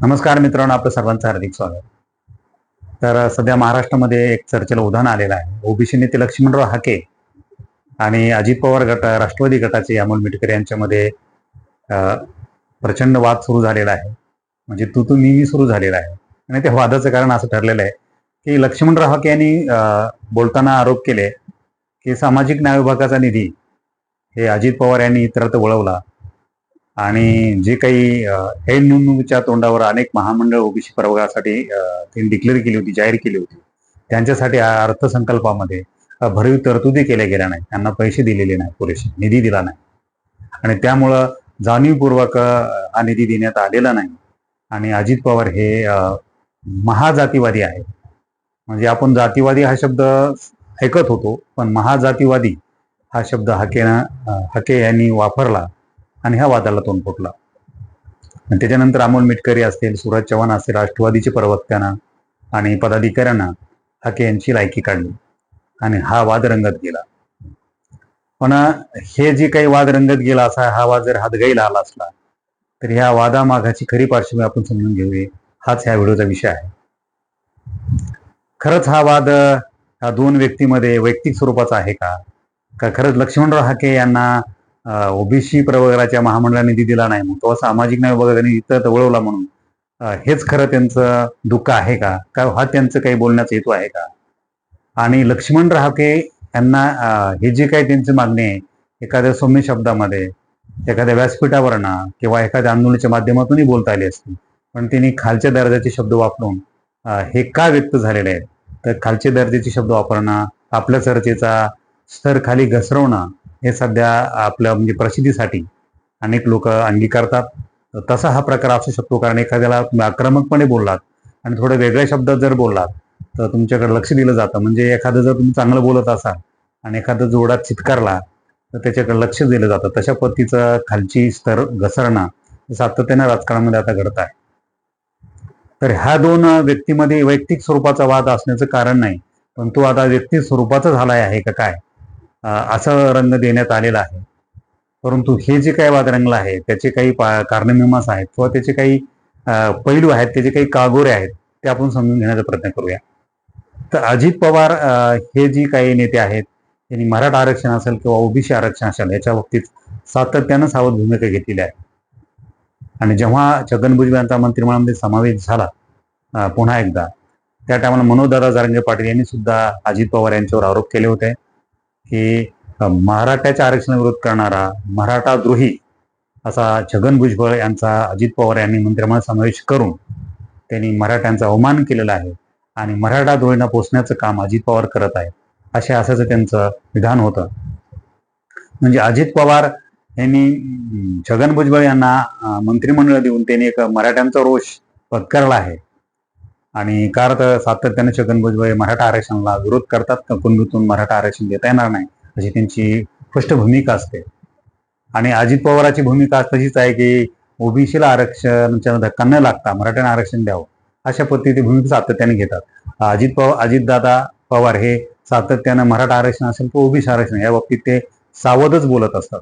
नमस्कार मित्रांनो आपलं सर्वांचं हार्दिक स्वागत. तर सध्या महाराष्ट्रामध्ये एक चर्चेला उदाहरण आलेलं आहे. ओबीसी नेते लक्ष्मणराव हाके आणि अजित पवार गट राष्ट्रवादी गटाचे अमोल मिटकर यांच्यामध्ये प्रचंड वाद सुरू झालेला आहे. म्हणजे तू तू मी मी सुरू झालेला आहे. आणि त्या वादाचं कारण असं ठरलेलं आहे की लक्ष्मणराव हाके यांनी बोलताना आरोप केले की सामाजिक न्याय विभागाचा निधी हे अजित पवार यांनी इतरत्र वळवला. आणि जे काही हे निवडणुकीच्या तोंडावर अनेक महामंडळ ओबीसी प्रवर्गासाठी त्यांनी डिक्लेअर केली होती जाहीर केली होती. त्यांच्यासाठी अर्थसंकल्पामध्ये भरीव तरतुदी केल्या गेल्या नाही त्यांना पैसे दिलेले नाही पुरेसे. निधी दिला नाही. आणि त्यामुळं जाणीवपूर्वक हा निधी देण्यात आलेला नाही. आणि अजित पवार हे महाजातीवादी आहे म्हणजे आपण जातीवादी हा शब्द ऐकत होतो पण महाजातीवादी हा शब्द हाकेनं हके यांनी वापरला. आणि ह्या वादाला तोंड फुटला. आणि त्याच्यानंतर अमोल मिटकरी असतील सूरज चव्हाण असतील राष्ट्रवादीचे प्रवक्त्यांना आणि पदाधिकाऱ्यांना हाके यांची लायकी काढली. आणि हा वाद रंगत गेला. पण हे जे काही वाद रंगत गेला असा हा वाद जर हातगाईला आला असला तर ह्या वादामागाची खरी पार्श्वभूमी आपण समजून घेऊया. हाच ह्या व्हिडिओचा विषय आहे. खरंच हा वाद ह्या दोन व्यक्तीमध्ये वैयक्तिक स्वरूपाचा आहे का? का खरंच लक्ष्मणराव हाके यांना ओबीसी प्रवर्गाच्या महामंडळाने निधी दिला नाही म्हणून तो सामाजिक न्याय विभागाने इथं वळवला म्हणून. हेच खरं त्यांचं दुःख आहे का? का हा त्यांचं काही बोलण्याचा हेतू आहे का? आणि लक्ष्मण राहके यांना हे जे काही त्यांची मागणी आहे एखाद्या सौम्य शब्दामध्ये एखाद्या व्यासपीठावरनं किंवा एखाद्या आंदोलनाच्या माध्यमातूनही बोलता आली असती. पण त्यांनी खालच्या दर्जाचे शब्द वापरून हे का व्यक्त झालेले आहेत? तर खालच्या दर्जाचे शब्द वापरणं आपल्या चर्चेचा स्तर खाली घसरवणं हे सध्या आपल्या म्हणजे प्रसिद्धीसाठी अनेक लोक अंगीकारतात. तसा हा प्रकार असू शकतो कारण एखाद्याला तुम्ही आक्रमकपणे बोललात आणि थोडे वेगळ्या शब्दात जर बोललात तर तुमच्याकडे लक्ष दिलं जातं. म्हणजे एखादं जर तुम्ही चांगलं बोलत असाल आणि एखादं जोडात चित्कारला तर त्याच्याकडे लक्ष दिलं जातं. तशा पद्धतीचं खालची स्तर घसरणं सातत्यानं राजकारणामध्ये आता घडत आहे. तर ह्या दोन व्यक्तीमध्ये वैयक्तिक स्वरूपाचा वाद असण्याचं कारण नाही पण तो आता व्यक्ती स्वरूपाचा झालाय आहे का काय? असं रंग देण्यात आलेला आहे. परंतु हे जे काही वादरंगला आहे त्याचे काही पा- आहेत किंवा त्याचे काही पैलू आहेत त्याचे काही कागोरे आहेत ते आपण समजून घेण्याचा प्रयत्न करूया. तर अजित पवार हे जी काही नेते आहेत त्यांनी मराठा आरक्षण असेल किंवा ओबीसी आरक्षण असेल याच्या बाबतीत सातत्यानं सावध भूमिका घेतलेली आहे. आणि जेव्हा छगन भुजबळ यांचा मंत्रिमंडळामध्ये समावेश झाला पुन्हा एकदा त्या टायमाला मनोजदादा जारंगे पाटील यांनी सुद्धा अजित पवार यांच्यावर आरोप केले होते. की अ, मराठ्याच्या आरक्षणाविरोध करणारा मराठा द्रोही असा छगन भुजबळ यांचा अजित पवार यांनी मंत्रिमंडळ समावेश करून त्यांनी मराठ्यांचा अवमान केलेला आहे आणि मराठा द्रोहींना पोचण्याचं काम अजित पवार करत आहेत. असे असायचं त्यांचं विधान होतं. म्हणजे अजित पवार यांनी छगन भुजबळ यांना मंत्रिमंडळ देऊन त्यांनी एक मराठ्यांचा रोष पत्करला आहे. आणि का तर सातत्याने छगन भुजबळ हे मराठा आरक्षणाला विरोध करतात का कुणबीतून मराठा आरक्षण देता येणार नाही अशी त्यांची स्पष्ट भूमिका असते. आणि अजित पवाराची भूमिका तशीच आहे की ओबीसीला आरक्षणच्या धक्का न लागता मराठ्यांना आरक्षण द्यावं अशा पद्धतीची भूमिका सातत्याने घेतात. अजित पवार अजितदादा पवार हे सातत्यानं मराठा आरक्षण असेल किंवा ओबीसी आरक्षण या बाबतीत ते सावधच बोलत असतात.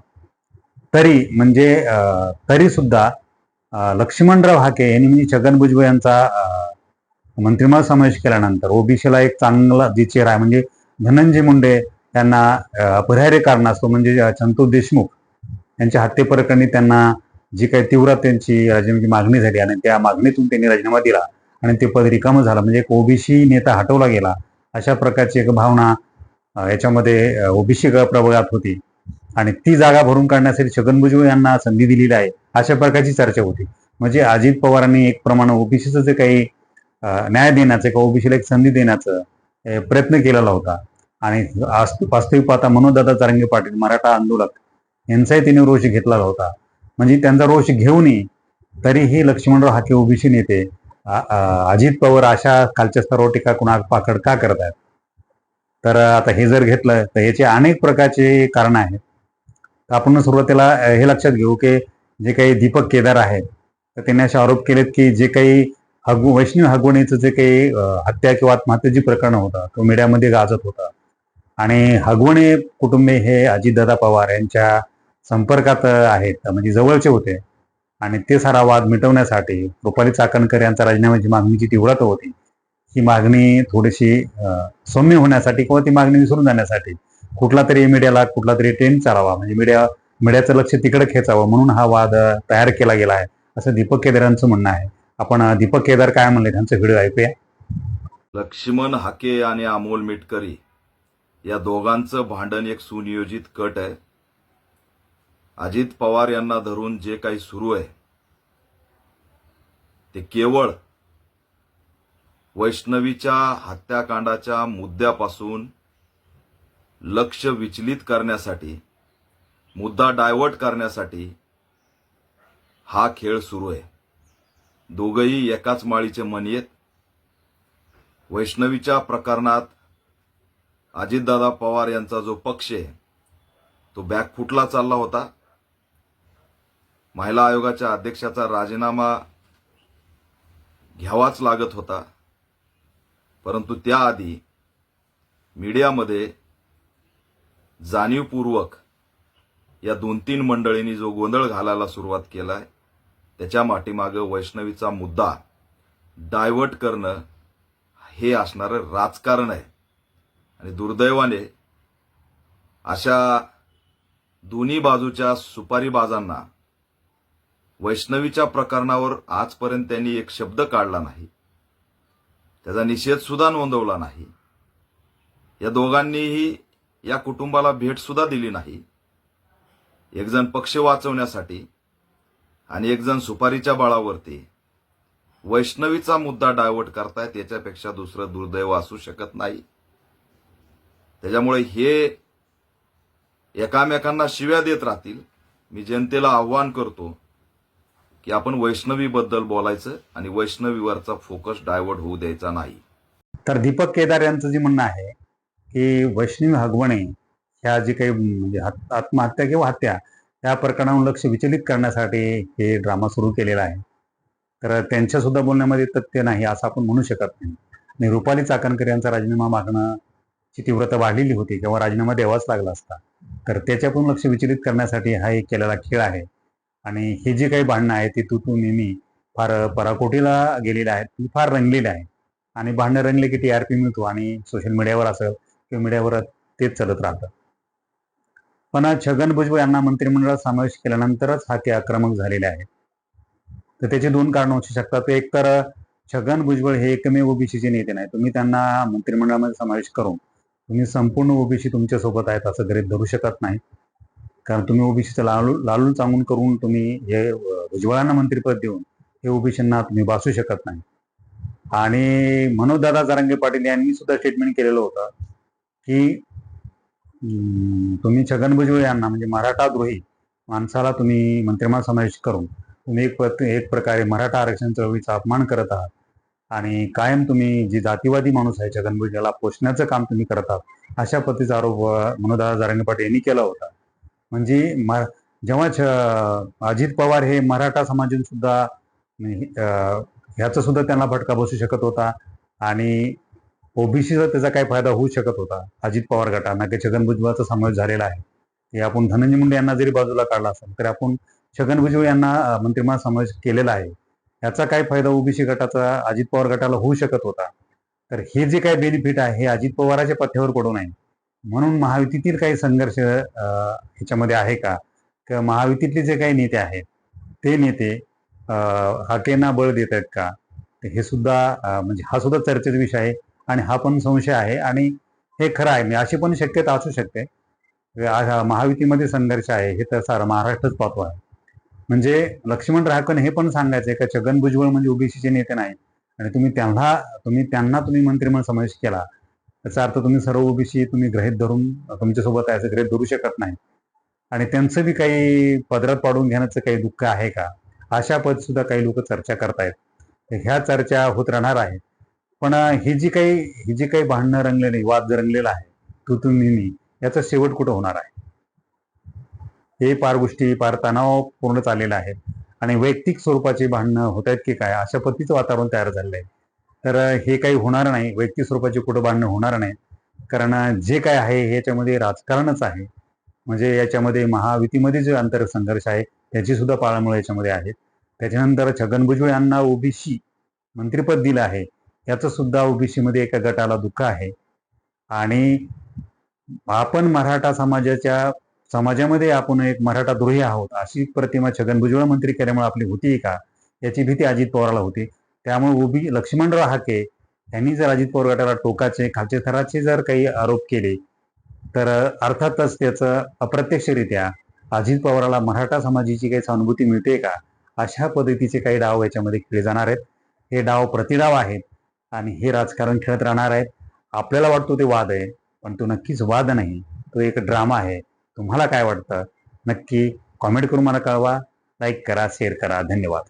तरी म्हणजे तरी सुद्धा लक्ष्मणराव हाके यांनी म्हणजे छगन भुजबळ यांचा मंत्रिमंडळ समावेश केल्यानंतर ओबीसीला एक चांगला जे चेहरा आहे म्हणजे धनंजय मुंडे त्यांना अपरिहार्य कारण असतो म्हणजे संतोष देशमुख यांच्या हत्येप्रकरणी त्यांना जी काही तीव्र त्यांची राजीनाम्याची मागणी झाली आणि त्या मागणीतून त्यांनी राजीनामा दिला आणि ते पद रिकामं झालं. म्हणजे एक ओबीसी नेता हटवला गेला अशा प्रकारची एक भावना याच्यामध्ये ओबीसी प्रबळात होती. आणि ती जागा भरून काढण्यासाठी छगन भुजबळ यांना संधी दिलेली आहे अशा प्रकारची चर्चा होती. म्हणजे अजित पवारांनी एक प्रमाणे ओबीसीचं जे काही न्याय देण्याचं किंवा ओबीसीला एक संधी देण्याचं प्रयत्न केलेला होता. आणि वास्तविक पाहता मनोजदादा चारंगे पाटील मराठा आंदोलक यांचाही त्यांनी रोष घेतलेला होता. म्हणजे त्यांचा रोष घेऊनही तरीही लक्ष्मणराव हाके ओबीसी नेते अजित पवार अशा खालच्या स्तरावर टीका कुणा पाकड का करत आहेत? तर आता हे जर घेतलं तर याचे अनेक प्रकारचे कारण आहेत. तर आपण सुरुवातीला हे लक्षात घेऊ की जे काही दीपक केदार आहेत तर त्यांनी असे आरोप केलेत की जे काही हगू वैष्णव हगवणीचं जे काही हत्या किंवा आत्महत्येची प्रकरण होता तो मीडियामध्ये गाजत होता. आणि हगवणे कुटुंबे हे अजितदादा पवार यांच्या संपर्कात आहेत. म्हणजे जवळचे होते. आणि ते सारा वाद मिटवण्यासाठी रुपाली चाकणकर यांचा राजीनाम्याची मागणी जी तीव्रता होती. ही मागणी थोडीशी सौम्य होण्यासाठी किंवा ती मागणी विसरून जाण्यासाठी कुठला तरी मीडियाला कुठला तरी ट्रेंड चालावा. म्हणजे मीडिया मीडियाचं लक्ष तिकडे खेचावं म्हणून हा वाद तयार केला गेला आहे असं दीपक केदार यांचं म्हणणं आहे. आपण दीपक केदार काय म्हणले? त्यांचं व्हिडिओ ऐकूया. लक्ष्मण हाके आणि अमोल मिटकरी या दोघांचं भांडण एक सुनियोजित कट आहे. अजित पवार यांना धरून जे काही सुरू आहे ते केवळ वैष्णवीच्या हत्याकांडाच्या मुद्द्यापासून लक्ष विचलित करण्यासाठी मुद्दा डायव्हर्ट करण्यासाठी हा खेळ सुरू आहे. दोघंही एकाच माळीचे मणी आहेत वैष्णवीच्या प्रकरणात अजितदादा पवार यांचा जो पक्ष आहे तो बॅकफुटला चालला होता. महिला आयोगाच्या अध्यक्षाचा राजीनामा घ्यावाच लागत होता. परंतु त्याआधी मीडियामध्ये जाणीवपूर्वक या दोन तीन मंडळींनी जो गोंधळ घालायला सुरुवात आहे त्याच्या माठीमागं वैष्णवीचा मुद्दा डायव्हर्ट करणं हे असणारं राजकारण आहे. आणि दुर्दैवाने अशा दोन्ही बाजूच्या सुपारीबाजांना वैष्णवीच्या प्रकरणावर आजपर्यंत त्यांनी एक शब्द काढला नाही. त्याचा निषेध सुद्धा नोंदवला नाही. या दोघांनीही या कुटुंबाला भेट सुद्धा दिली नाही. एकजण पक्ष वाचवण्यासाठी आणि एक जण सुपारीच्या बळावरती. वैष्णवीचा मुद्दा डायव्हर्ट करतायत याच्यापेक्षा दुसरं दुर्दैव असू शकत नाही. त्याच्यामुळे हे एकामेकांना शिव्या देत राहतील. मी जनतेला आव्हान करतो की आपण वैष्णवीबद्दल बोलायचं आणि वैष्णवीवरचा फोकस डायवर्ट होऊ द्यायचा नाही. तर दीपक केदार यांचं जे म्हणणं आहे की वैष्णवी हगवणे ह्या जी काही म्हणजे आत्महत्या किंवा हत्या या प्रकरणावर लक्ष विचलित करण्यासाठी हे ड्रामा सुरू केलेला आहे. तर त्यांच्या सुद्धा बोलण्यामध्ये तथ्य नाही असं आपण म्हणू शकत नाही. आणि रुपाली चाकणकर यांचा राजीनामा मागण्याची तीव्रता वाढलेली होती किंवा राजीनामा द्यावाच लागला असता. तर त्याच्यातून लक्ष विचलित करण्यासाठी हा एक केलेला खेळ आहे. आणि हे जे काही भांडणं आहे ते तू तू नेहमी फार पराकोटीला गेलेली आहेत. ती फार रंगलेली आहे. आणि भांडणं रंगले की टी आर पी मिळतो आणि सोशल मीडियावर असेल किंवा मीडियावर तेच चालत राहतं. पण छगन भुजबळ यांना मंत्रिमंडळात समावेश केल्यानंतरच हा ते आक्रमक झालेले आहे तर त्याचे दोन कारण असू शकतात. एक तर छगन भुजबळ हे एकमेव ओबीसीचे नेते नाही तुम्ही त्यांना मंत्रिमंडळामध्ये समावेश करून तुम्ही संपूर्ण ओबीसी तुमच्यासोबत आहेत असं गरीब धरू शकत नाही. कारण तुम्ही ओबीसीचं लालू लालून चांगून करून तुम्ही हे भुजबळांना मंत्रिपद देऊन हे ओबीसींना तुम्ही बासू शकत नाही. आणि मनोजदादा जारंगे पाटील यांनी सुद्धा स्टेटमेंट केलेलं होतं की तुम्ही छगन भुजबळ यांना म्हणजे मराठा द्रोही माणसाला तुम्ही मंत्रिमंडळ समावेश करून तुम्ही एक प्रत- एक प्रकारे मराठा आरक्षण चळवळीचा अपमान करत आहात आणि कायम तुम्ही जी जातीवादी माणूस आहे छगन भुजबळला पोषण्याचं काम तुम्ही करत आहात अशा पद्धतीचा आरोप मनोदा मनोजदादा जारंगे पाटील यांनी केला होता. म्हणजे म- जेव्हा छ- अजित पवार हे मराठा समाजातून सुद्धा ह्याचा सुद्धा त्यांना फटका बसू शकत होता आणि ओबीसीचा त्याचा काय फायदा होऊ शकत होता. अजित पवार गटांना की छगन भुजबळाचा समावेश झालेला आहे. हे आपण धनंजय मुंडे यांना जरी बाजूला काढला असेल तर आपण छगन भुजबळ यांना अं, मंत्रिमंडळ समावेश केलेला आहे. याचा काय फायदा ओबीसी गटाचा अजित पवार गटाला होऊ शकत होता. तर हे जे काय बेनिफिट आहे हे अजित पवाराच्या पथ्यावर पडू नये. म्हणून महायुतीतील काही संघर्ष ह्याच्यामध्ये आहे का? किंवा महायुतीतले जे काही नेते आहेत ते नेते हाकेंना बळ देत आहेत का हे सुद्धा म्हणजे हा सुद्धा चर्चेचा विषय आहे. आणि हा पण संशय आहे. आणि हे खरं आहे. मी अशी पण शक्यता असू शकते. महायुतीमध्ये संघर्ष आहे. हे तर सारा महाराष्ट्रच पाहतो आहे. म्हणजे लक्ष्मण राहकन हे पण सांगायचंय का छगन भुजबळ म्हणजे ओबीसीचे नेते नाही. आणि तुम्ही त्यांना तुम्ही त्यांना तुम्ही मंत्रिमंडळ समावेश केला. त्याचा अर्थ तुम्ही सर्व ओबीसी तुम्ही ग्रहित धरून तुमच्यासोबत आहे असं ग्रहित धरू शकत नाही. आणि त्यांचं बी काही पदरात पाडून घेण्याचं काही दुःख आहे का? अशा पद सुद्धा काही लोक चर्चा करतायत. ह्या चर्चा होत राहणार आहेत पण ही जी काही ही जी काही भांडणं रंगलेली वाद रंगलेला आहे तू तू याचा शेवट कुठं होणार आहे? हे पार गोष्टी पार तणाव पूर्ण चाललेल्या आहे. आणि वैयक्तिक स्वरूपाची भांडणं होत आहेत की काय अशा पद्धतीचं वातावरण तयार झालेलं आहे. तर हे काही होणार नाही वैयक्तिक स्वरूपाची कुठं भांडणं होणार नाही. कारण जे काय आहे ह्याच्यामध्ये राजकारणच आहे. म्हणजे याच्यामध्ये महायुतीमध्ये जे आंतरिक संघर्ष आहे त्याची सुद्धा पाळंमुळे याच्यामध्ये आहेत त्याच्यानंतर छगन भुजबळ यांना ओबीसी मंत्रिपद दिलं आहे. याचं सुद्धा ओबीसीमध्ये एका गटाला दुःख आहे. आणि आपण मराठा समाजाच्या समाजामध्ये आपण एक मराठा द्रोही आहोत अशी प्रतिमा छगन भुजबळ मंत्री केल्यामुळे आपली होती का? याची भीती अजित पवारला होती. त्यामुळे ओबी लक्ष्मणराव हाके यांनी जर अजित पवार गटाला टोकाचे खालचे थराचे जर काही आरोप केले तर अर्थातच त्याचं अप्रत्यक्षरित्या अजित पवाराला मराठा समाजाची काही सहानुभूती मिळते का? अशा पद्धतीचे काही डाव याच्यामध्ये खेळले जाणार आहेत. हे डाव प्रतिडाव आहेत. आणि हे राजकारण खेळत राहणार आहेत. आपल्याला वाटतो ते वाद आहे पण तो नक्कीच वाद नाही. तो एक ड्रामा आहे. तुम्हाला काय वाटतं? नक्की कॉमेंट करून मला कळवा. लाईक करा शेअर करा. धन्यवाद.